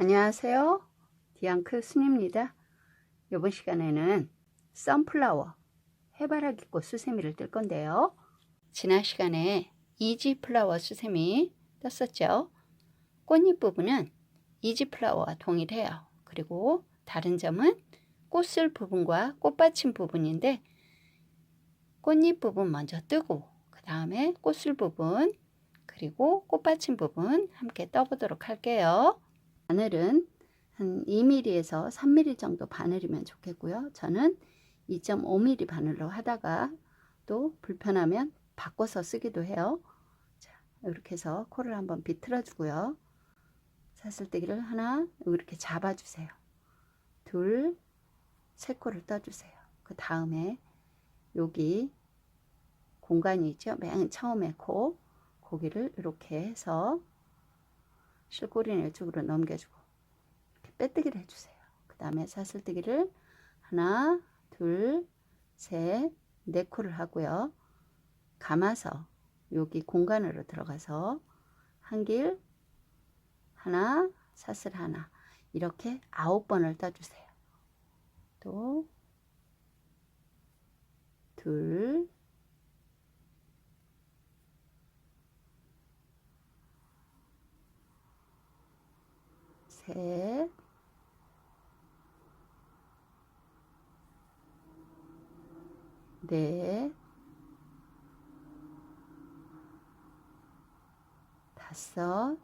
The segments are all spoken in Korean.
안녕하세요. 디앙크 순입니다. 이번 시간에는 선플라워 해바라기 꽃 수세미를 뜰 건데요. 지난 시간에 이지 플라워 수세미 떴었죠. 꽃잎 부분은 이지 플라워와 동일해요. 그리고 다른 점은 꽃술 부분과 꽃받침 부분인데 꽃잎 부분 먼저 뜨고 그 다음에 꽃술 부분 그리고 꽃받침 부분 함께 떠보도록 할게요. 바늘은 한 2mm에서 3mm 정도 바늘이면 좋겠고요. 저는 2.5mm 바늘로 하다가 또 불편하면 바꿔서 쓰기도 해요. 자, 이렇게 해서 코를 한번 비틀어 주고요. 사슬뜨기를 하나 이렇게 잡아 주세요. 둘, 세 코를 떠 주세요. 그 다음에 여기 공간이 있죠. 맨 처음에 코 고기를 이렇게 해서 실꼬리는 이쪽으로 넘겨주고 이렇게 빼뜨기를 해주세요. 그 다음에 사슬뜨기를 하나, 둘, 셋, 네 코를 하고요. 감아서 여기 공간으로 들어가서 한 길 하나, 사슬 하나 이렇게 아홉 번을 떠주세요. 또 둘, 셋, 넷, 다섯,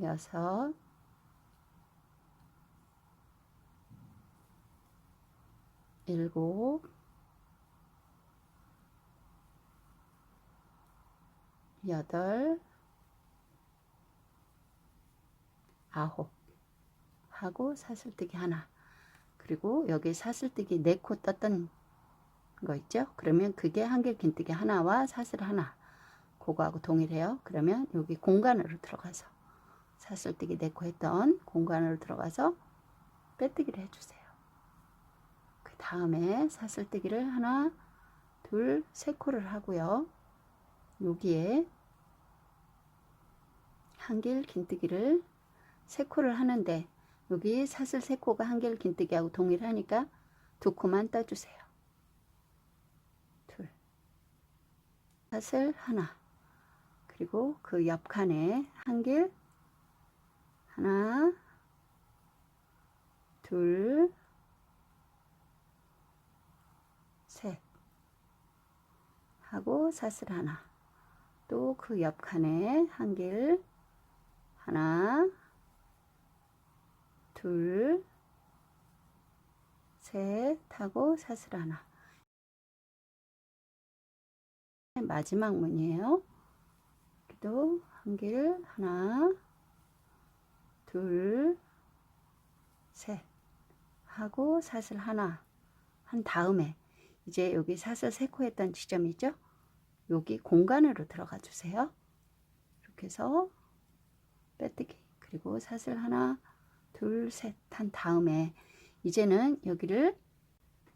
여섯, 일곱, 여덟, 아홉 하고 사슬뜨기 하나. 그리고 여기 사슬뜨기 네 코 떴던 거 있죠? 그러면 그게 한길 긴뜨기 하나와 사슬 하나. 그거하고 동일해요. 그러면 여기 공간으로 들어가서 사슬뜨기 네 코 했던 공간으로 들어가서 빼뜨기를 해주세요. 그 다음에 사슬뜨기를 하나 둘 세 코를 하고요 여기에 한길 긴뜨기를 세 코를 하는데 여기 사슬 세 코가 한길 긴뜨기하고 동일하니까 두 코만 떠주세요. 둘. 사슬 하나. 그리고 그 옆칸에 한길 하나. 둘. 셋. 하고 사슬 하나 또 그 옆 칸에 한 길 하나 둘, 셋 하고 사슬 하나. 마지막 문이에요. 여기도 한 길 하나, 둘, 셋 하고 사슬 하나 한 다음에 이제 여기 사슬 세코 했던 지점이죠. 여기 공간으로 들어가 주세요. 이렇게 해서 빼뜨기 그리고 사슬 하나 둘, 셋 한 다음에 이제는 여기를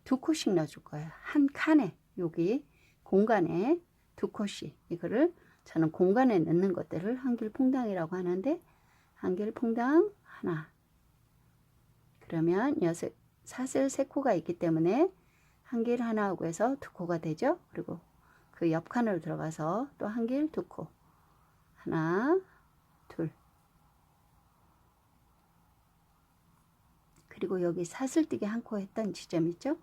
두 코씩 넣어줄 거예요. 한 칸에 여기 공간에 두 코씩 이거를 저는 공간에 넣는 것들을 한길 퐁당이라고 하는데 한길 퐁당 하나 그러면 여섯 사슬 세 코가 있기 때문에 한길 하나 하고 해서 두 코가 되죠. 그리고 그 옆 칸으로 들어가서 또 한 길 두 코 하나 둘 그리고 여기 사슬뜨기 한 코 했던 지점 있죠?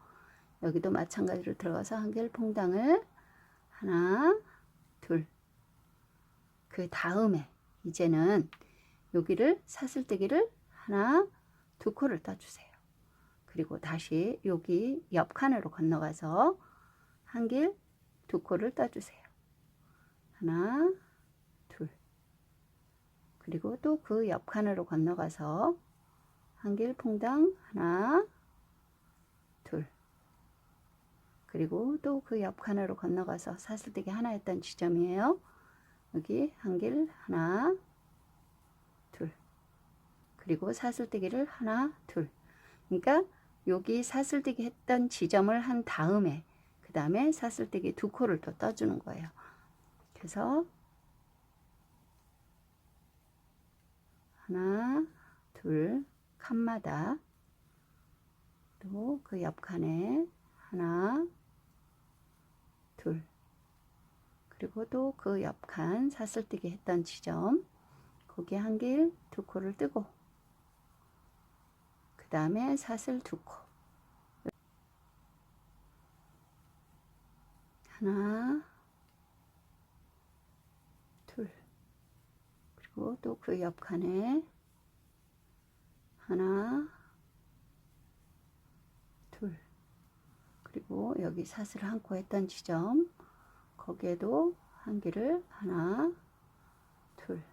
여기도 마찬가지로 들어가서 한 길 퐁당을 하나, 둘. 그 다음에 이제는 여기를 사슬뜨기를 하나, 두 코를 떠주세요. 그리고 다시 여기 옆 칸으로 건너가서 한길 두 코를 떠주세요. 하나, 둘. 그리고 또 그 옆 칸으로 건너가서 한길 퐁당 하나 둘 그리고 또 그 옆 칸으로 건너가서 사슬뜨기 하나 했던 지점이에요 여기 한길 하나 둘 그리고 사슬뜨기를 하나 둘 그러니까 여기 사슬뜨기 했던 지점을 한 다음에 그 다음에 사슬뜨기 두 코를 또 떠주는 거예요. 해서 하나, 둘, 칸마다 또 그 옆 칸에 하나, 둘, 그리고 또 그 옆칸 사슬뜨기 했던 지점 거기에 한길 두 코를 뜨고 그 다음에 사슬 두 코 하나 둘. 그리고 또 그 옆 칸에 하나 둘. 그리고 여기 사슬 한 코 했던 지점 거기에도 한길을 하나 둘.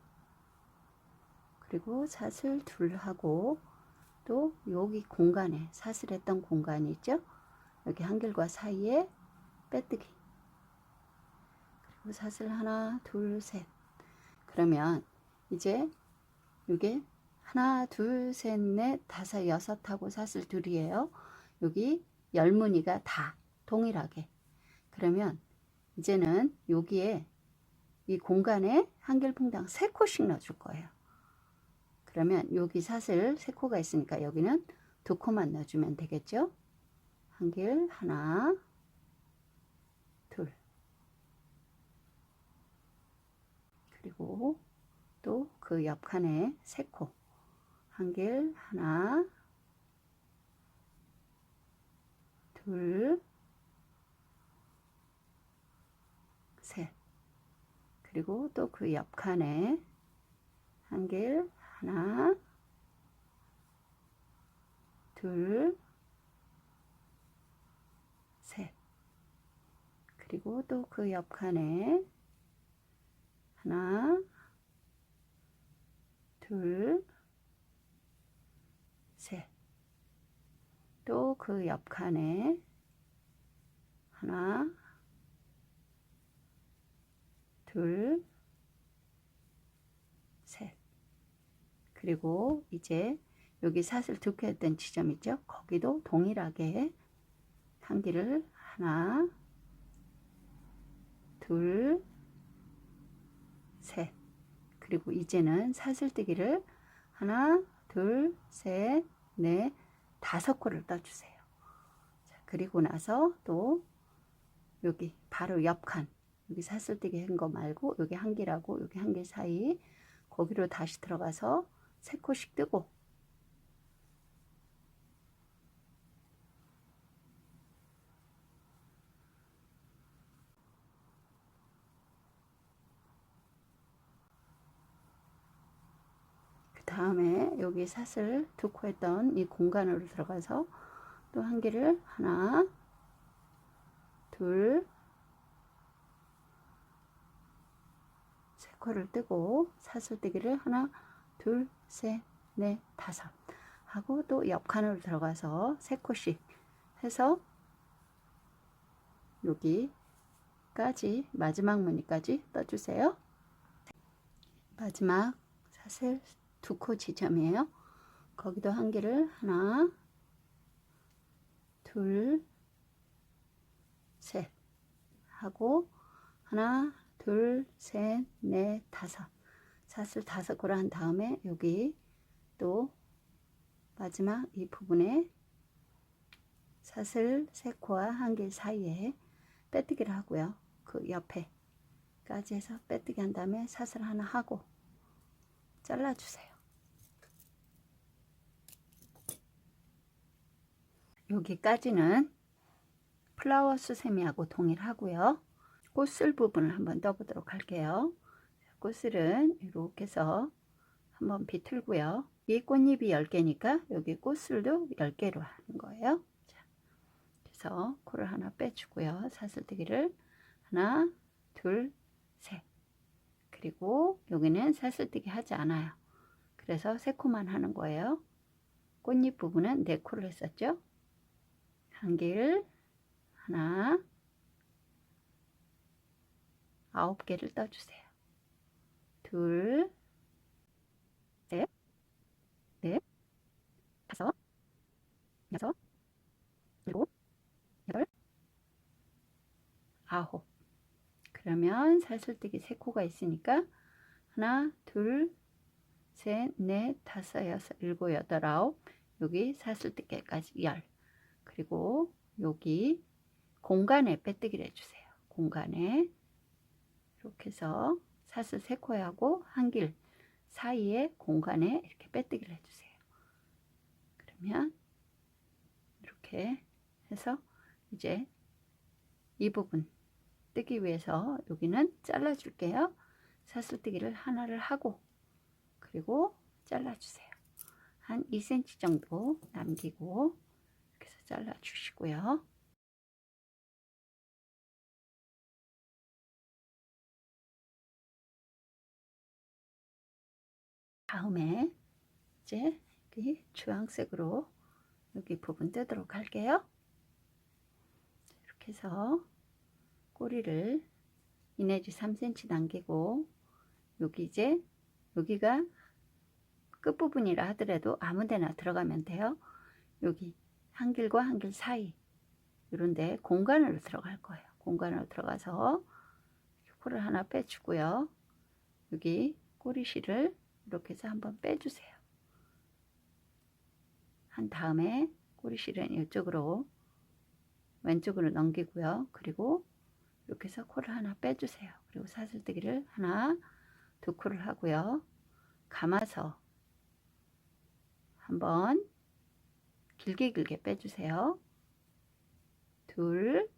그리고 사슬 둘 하고 또 여기 공간에 사슬했던 공간이 있죠? 여기 한길과 사이에 빼뜨기 사슬 하나 둘 셋. 그러면 이제 이게 하나 둘 셋 넷 다섯 여섯 하고 사슬 둘이에요. 여기 열무늬가 다 동일하게. 그러면 이제는 여기에 이 공간에 한길풍당 세 코씩 넣어줄 거예요. 그러면 여기 사슬 세 코가 있으니까 여기는 두 코만 넣어주면 되겠죠? 한길 하나 둘 그리고 또 그 옆칸에 세 코. 한길 하나 둘 셋. 그리고 또 그 옆칸에 한길 하나 둘 셋. 그리고 또 그 옆칸에 하나 둘 셋 또 그 옆 칸에 하나 둘, 셋. 그리고 이제 여기 사슬 두 개 했던 지점 있죠? 거기도 동일하게 한 길을 하나, 둘, 셋. 그리고 이제는 사슬뜨기를 하나, 둘, 셋, 넷, 다섯 코를 떠주세요. 자, 그리고 나서 또 여기 바로 옆칸 여기 사슬뜨기 한 거 말고 여기 한 길하고 여기 한길 사이 거기로 다시 들어가서 세 코씩 뜨고 그 다음에 여기 사슬 두코 했던 이 공간으로 들어가서 또한 길을 하나 둘 코를 뜨고 사슬뜨기를 하나 둘 셋 넷 다섯 하고 또 옆칸으로 들어가서 세 코씩 해서 여기까지 마지막 무늬까지 떠주세요. 마지막 사슬 두 코 지점이에요 거기도 한 개를 하나 둘 셋 하고 하나 둘, 셋, 넷, 다섯. 사슬 다섯 코를 한 다음에 여기 또 마지막 이 부분에 사슬 세 코와 한 길 사이에 빼뜨기를 하고요. 그 옆에까지 해서 빼뜨기 한 다음에 사슬 하나 하고 잘라주세요. 여기까지는 플라워 수세미하고 동일하고요. 꽃슬 부분을 한번 떠보도록 할게요. 꽃슬은 이렇게 해서 한번 비틀고요. 이 꽃잎이 10개니까 여기 꽃슬도 10개로 하는 거예요. 자, 그래서 코를 하나 빼주고요. 사슬뜨기를 하나, 둘, 셋. 그리고 여기는 사슬뜨기 하지 않아요. 그래서 세 코만 하는 거예요. 꽃잎 부분은 네 코를 했었죠. 한 길, 하나, 아홉 개를 떠주세요. 둘, 셋, 넷, 다섯, 여섯, 일곱, 여덟, 아홉. 그러면 사슬뜨기 세 코가 있으니까 하나, 둘, 셋, 넷, 다섯, 여섯, 일곱, 여덟, 아홉 여기 사슬뜨기까지 열 그리고 여기 공간에 빼뜨기를 해주세요. 공간에 이렇게 해서 사슬 세 코에 하고 한 길 사이에 공간에 이렇게 빼뜨기를 해주세요. 그러면 이렇게 해서 이제 이 부분 뜨기 위해서 여기는 잘라 줄게요. 사슬뜨기를 하나를 하고 그리고 잘라 주세요. 한 2cm 정도 남기고 잘라 주시고요. 다음에 이제 여기 주황색으로 여기 부분 뜯도록 할게요. 이렇게 해서 꼬리를 2 내지 3cm 남기고 여기 이제 여기가 끝부분이라 하더라도 아무데나 들어가면 돼요. 여기 한 길과 한길 사이 이런데 공간으로 들어갈 거예요. 공간으로 들어가서 코를 하나 빼주고요. 여기 꼬리실을 이렇게 해서 한번 빼주세요. 한 다음에 꼬리실은 이쪽으로 왼쪽으로 넘기고요. 그리고 이렇게 해서 코를 하나 빼주세요. 그리고 사슬뜨기를 하나, 두 코를 하고요. 감아서 한번 길게 길게 빼주세요. 둘,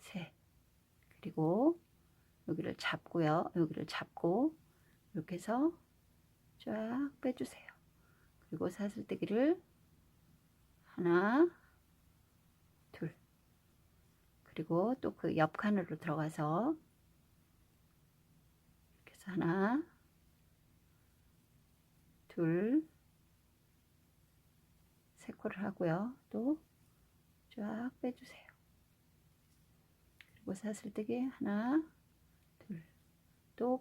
셋. 그리고 여기를 잡고요. 여기를 잡고 이렇게 해서 쫙 빼주세요. 그리고 사슬뜨기를 하나, 둘. 그리고 또 그 옆 칸으로 들어가서 이렇게 해서 하나, 둘, 세 코를 하고요. 또 쫙 빼주세요. 그리고 사슬뜨기 하나, 둘, 또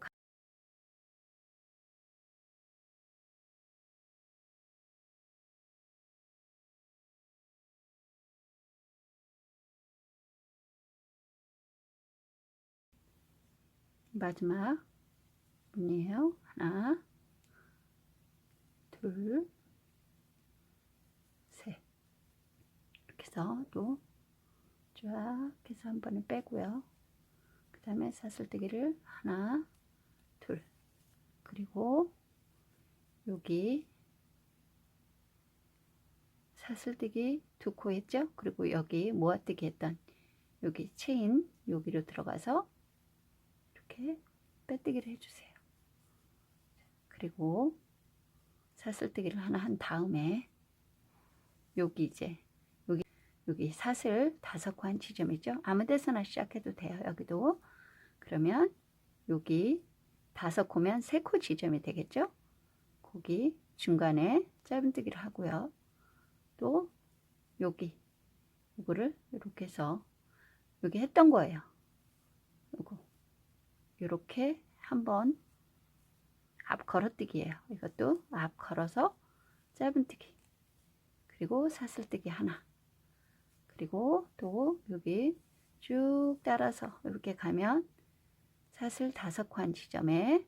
마지막 문이에요. 하나, 둘, 셋. 해서 또 쫙 해서 한 번에 빼고요. 그 다음에 사슬뜨기를 하나, 둘, 그리고 여기 사슬뜨기 두 코 했죠? 그리고 여기 모아뜨기 했던 여기 체인 여기로 들어가서 이렇게 빼뜨기를 해주세요. 그리고 사슬뜨기를 하나 한 다음에 여기 이제 여기 사슬 다섯 코한 지점이죠. 아무 데서나 시작해도 돼요. 여기도 그러면 여기 다섯 코면 세 코 지점이 되겠죠. 거기 중간에 짧은뜨기를 하고요. 또 여기 이거를 이렇게 해서 여기 했던 거예요. 요거 이렇게 한번 앞 걸어뜨기예요. 이것도 앞 걸어서 짧은뜨기 그리고 사슬뜨기 하나 그리고 또 여기 쭉 따라서 이렇게 가면 사슬 다섯 코한 지점에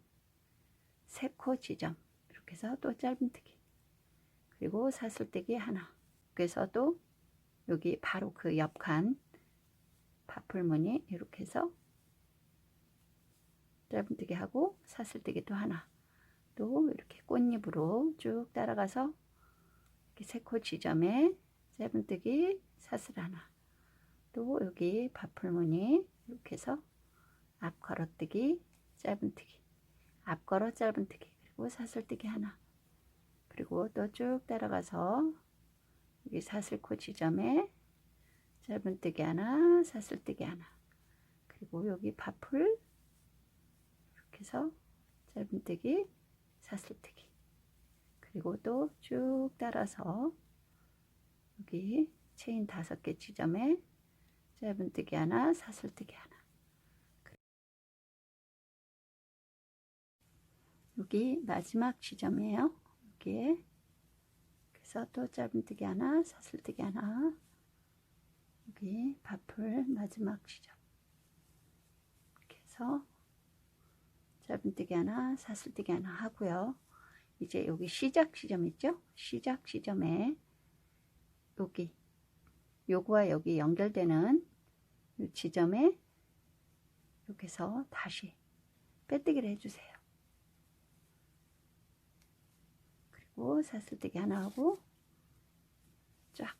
세 코 지점. 이렇게 해서 또 짧은뜨기. 그리고 사슬뜨기 하나. 그래서 또 여기 바로 그 옆칸 바풀무늬 이렇게 해서 짧은뜨기 하고 사슬뜨기도 하나. 또 이렇게 꽃잎으로 쭉 따라가서 이렇게 세 코 지점에 짧은뜨기 사슬 하나. 또 여기 바풀무늬 이렇게 해서 앞 걸어뜨기 짧은뜨기. 앞 걸어 짧은뜨기. 그리고 사슬뜨기 하나. 그리고 또 쭉 따라가서 여기 사슬코 지점에 짧은뜨기 하나 사슬뜨기 하나. 그리고 여기 바풀 이렇게 해서 짧은뜨기 사슬뜨기. 그리고 또 쭉 따라서 여기 체인 다섯 개 지점에 짧은뜨기 하나 사슬뜨기 하나. 여기 마지막 지점이에요. 여기에. 그래서 또 짧은뜨기 하나 사슬뜨기 하나. 여기 바풀 마지막 지점. 해서 짧은뜨기 하나 사슬뜨기 하나 하고요. 이제 여기 시작 지점 있죠? 시작 지점에 여기 요거와 여기 연결되는 이 지점에 이렇게 해서 다시 빼뜨기를 해주세요 그리고 사슬뜨기 하나 하고 쫙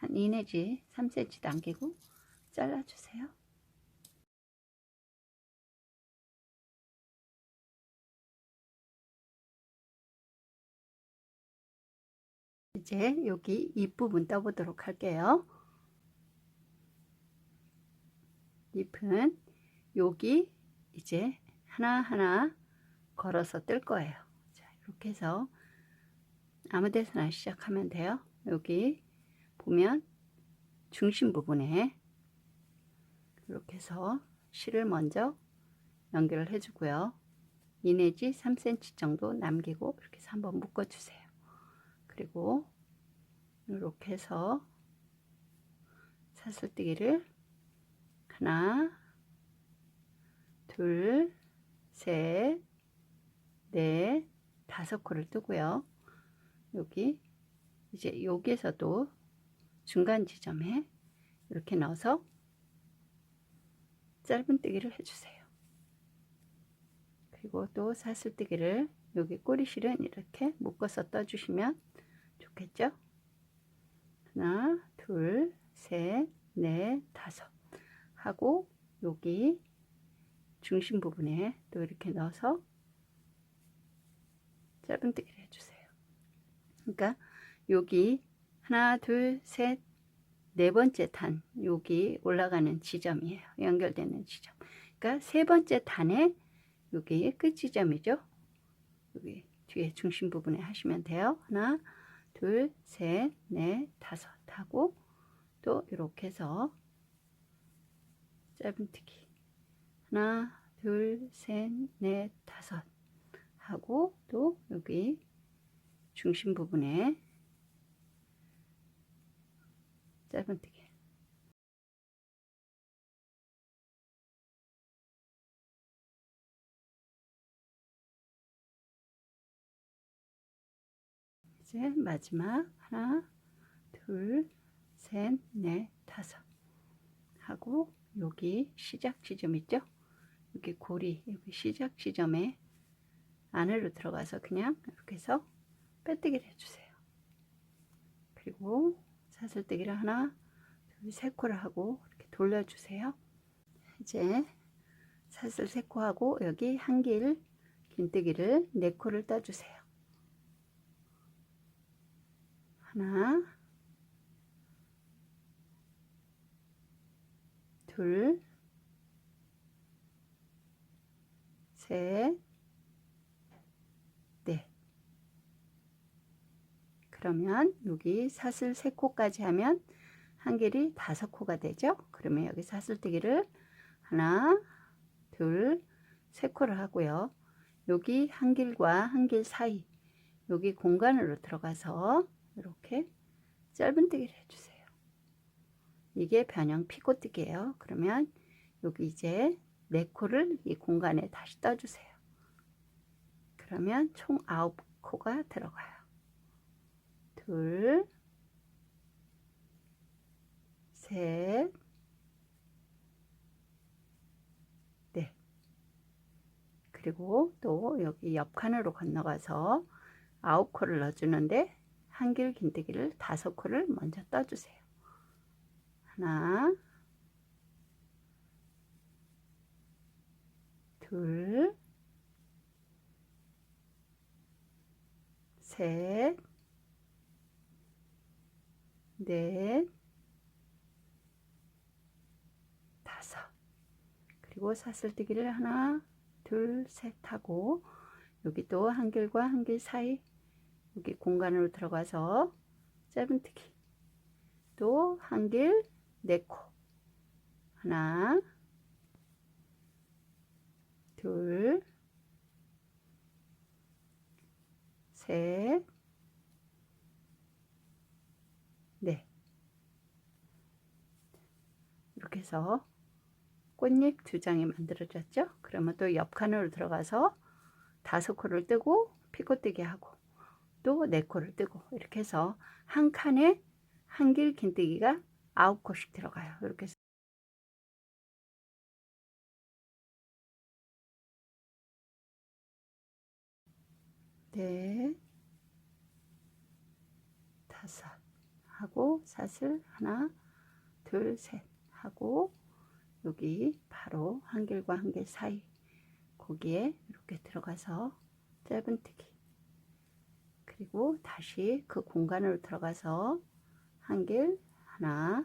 한 2 내지 3cm 남기고 잘라주세요. 이제 여기 잎부분 떠보도록 할게요. 잎은 여기 이제 하나하나 걸어서 뜰 거예요. 자, 이렇게 해서 아무 데서나 시작하면 돼요. 여기 보면 중심 부분에 이렇게 해서 실을 먼저 연결을 해주고요. 2 내지 3cm 정도 남기고 이렇게 해서 한번 묶어주세요. 그리고 이렇게 해서 사슬뜨기를 하나, 둘, 셋, 넷, 다섯 코를 뜨고요. 여기 이제 여기에서도 중간 지점에 이렇게 넣어서 짧은뜨기를 해주세요. 그리고 또 사슬뜨기를 여기 꼬리실은 이렇게 묶어서 떠주시면 좋겠죠? 하나, 둘, 셋, 넷, 다섯 하고 여기 중심 부분에 또 이렇게 넣어서 짧은뜨기를 해주세요. 그러니까 여기 하나, 둘, 셋, 네 번째 단 여기 올라가는 지점이에요. 연결되는 지점. 그러니까 세 번째 단에 여기 끝 지점이죠. 여기 뒤에 중심 부분에 하시면 돼요. 하나, 둘, 셋, 넷, 다섯 하고 또 이렇게 해서 짧은뜨기 하나, 둘, 셋, 넷, 다섯 하고 또 여기 중심 부분에 짧은뜨기 이제 마지막 하나 둘 셋 넷 다섯. 하고 여기 시작 지점 있죠? 여기 고리 여기 시작 지점에 안으로 들어가서 그냥 이렇게 해서 빼뜨기를 해주세요. 그리고 사슬뜨기를 하나 둘 세 코를 하고 이렇게 돌려주세요. 이제 사슬 세 코 하고 여기 한길 긴뜨기를 네 코를 떠주세요 하나 둘 셋, 넷. 그러면 여기 사슬 세 코까지 하면 한 길이 다섯 코가 되죠. 그러면 여기 사슬뜨기를 하나, 둘, 세 코를 하고요. 여기 한 길과 한 길 사이 여기 공간으로 들어가서 이렇게 짧은뜨기를 해주세요. 이게 변형 피고뜨기예요. 그러면 여기 이제 네 코를 이 공간에 다시 떠주세요. 그러면 총 아홉 코가 들어가요. 둘, 셋, 넷. 그리고 또 여기 옆 칸으로 건너가서 아홉 코를 넣어주는데 한길 긴뜨기를 다섯 코를 먼저 떠주세요. 하나, 둘, 셋, 넷, 다섯. 그리고 사슬뜨기를 하나, 둘, 셋 하고 여기 또 한길과 한길 사이 여기 공간으로 들어가서 짧은뜨기 또 한길 네코 하나 둘, 셋, 넷. 이렇게 해서 꽃잎 두 장이 만들어졌죠? 그러면 또 옆 칸으로 들어가서 다섯 코를 뜨고 피코뜨기 하고 또 네 코를 뜨고 이렇게 해서 한 칸에 한 길 긴뜨기가 아홉 코씩 들어가요. 이렇게 해서 네, 다섯 하고 사슬 하나, 둘, 셋 하고 여기 바로 한 길과 한길 사이 거기에 이렇게 들어가서 짧은뜨기 그리고 다시 그 공간으로 들어가서 한 길 하나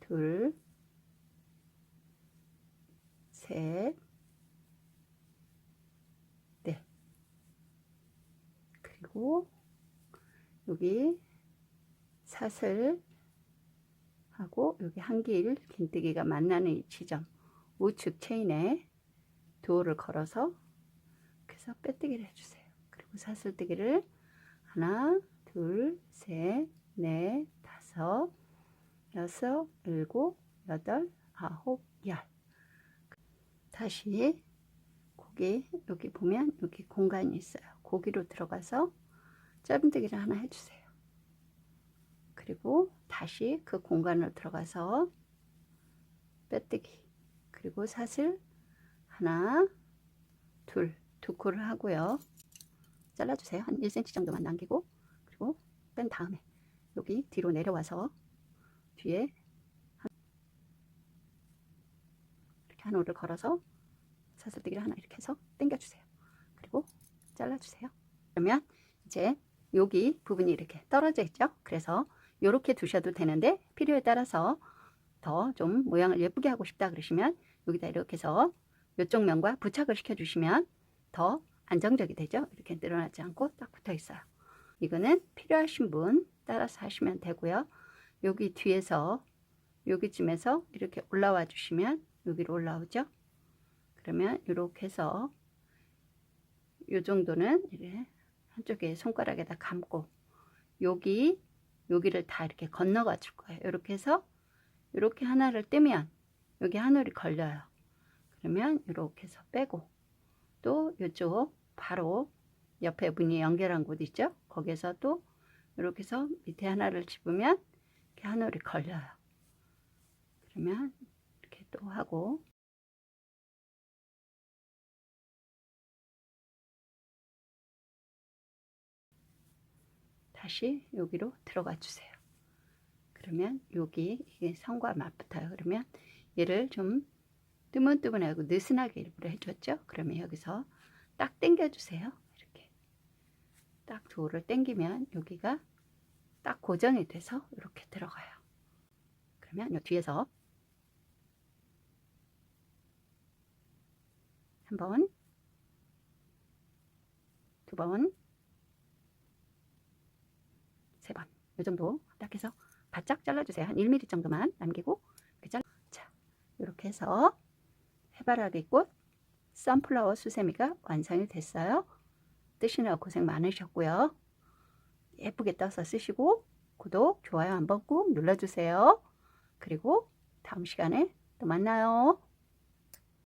둘 셋, 넷. 그리고 여기 사슬 하고 여기 한길 긴뜨기가 만나는 이 지점 우측 체인에 도어를 걸어서 그래서 빼뜨기를 해주세요. 사슬뜨기를 하나, 둘, 셋, 넷, 다섯, 여섯, 일곱, 여덟, 아홉, 열. 다시 고기 여기 보면 여기 공간이 있어요. 고기로 들어가서 짧은뜨기를 하나 해주세요. 그리고 다시 그 공간으로 들어가서 빼뜨기 그리고 사슬 하나 둘 두 코를 하고요 잘라주세요. 한 1cm 정도만 남기고 그리고 뺀 다음에 여기 뒤로 내려와서 뒤에 이렇게 한 호를 걸어서 사슬뜨기를 하나 이렇게 해서 당겨주세요. 그리고 잘라주세요. 그러면 이제 여기 부분이 이렇게 떨어져 있죠? 그래서 이렇게 두셔도 되는데 필요에 따라서 더 좀 모양을 예쁘게 하고 싶다 그러시면 여기다 이렇게 해서 이쪽 면과 부착을 시켜 주시면 더 안정적이 되죠 이렇게 늘어나지 않고 딱 붙어 있어요 이거는 필요하신 분 따라서 하시면 되고요 여기 뒤에서 여기쯤에서 이렇게 올라와 주시면 여기로 올라오죠 그러면 이렇게 해서 이 정도는 이렇게 한쪽에 손가락에다 감고 여기 여기를 다 이렇게 건너가 줄 거예요. 이렇게 해서 이렇게 하나를 뜨면 여기 하늘이 걸려요. 그러면 이렇게 해서 빼고 또 이쪽 바로 옆에 문이 연결한 곳 있죠? 거기서 또 이렇게 해서 밑에 하나를 집으면 이렇게 하늘이 걸려요. 그러면 이렇게 또 하고 다시 여기로 들어가 주세요. 그러면 여기 이게 선과 맞붙어요. 그러면 얘를 좀 뜨문뜨문하고 느슨하게 일부러 해줬죠. 그러면 여기서 딱 당겨 주세요. 이렇게 딱 도를 당기면 여기가 딱 고정이 돼서 이렇게 들어가요. 그러면 요 뒤에서 한 번, 두 번, 세 번. 이 정도 딱 해서 바짝 잘라주세요. 한 1mm 정도만 남기고. 자, 이렇게 해서 해바라기 꽃 선플라워 수세미가 완성이 됐어요. 뜨시느라 고생 많으셨고요. 예쁘게 떠서 쓰시고 구독, 좋아요 한번 꾹 눌러주세요. 그리고 다음 시간에 또 만나요.